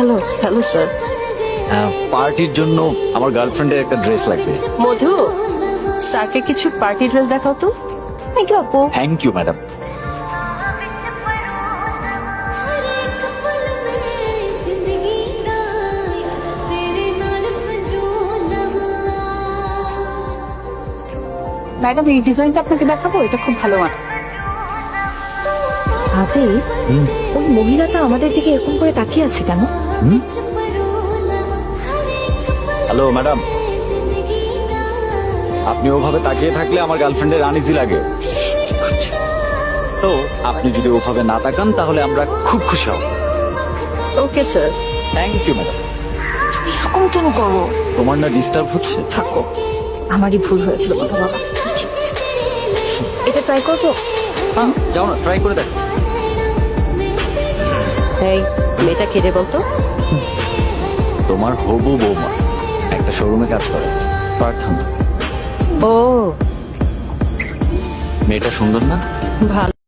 Hello hello sir পার্টির জন্য আমার গার্লফ্রেন্ডের একটা ড্রেস লাগবে। মধু স্যারকে কিছু পার্টি ড্রেস দেখাও তো। থ্যাংক ইউ আপু। থ্যাংক ইউ ম্যাডাম ম্যাডাম এই ডিজাইনটা আপনাকে দেখাবো এটা খুব ভালো মানে আদে ওই মহিলাটা আমাদের দিকে এরকম করে তাকিয়ে আছে কেন? Hello madam. আপনি ওভাবে তাকিয়ে থাকলে আমার গার্লফ্রেন্ডের আনইজি লাগে। সো আপনি যদি ওভাবে না তাকান তাহলে আমরা খুব খুশি হব। Okay sir thank you madam এরকম কেন করো? তোমার না ডিস্টার্ব হচ্ছে? থাকো। আমারই ভুল হয়েছিল বাবা। বাবা এটা ট্রাই করব? হ্যাঁ যাও না ট্রাই করে দেখো। এই মেয়েটা কেটে বলতো? তোমার হবু বৌমা একটা শোরুমে কাজ করে প্রার্থনা ও। মেয়েটা সুন্দর না? ভালো।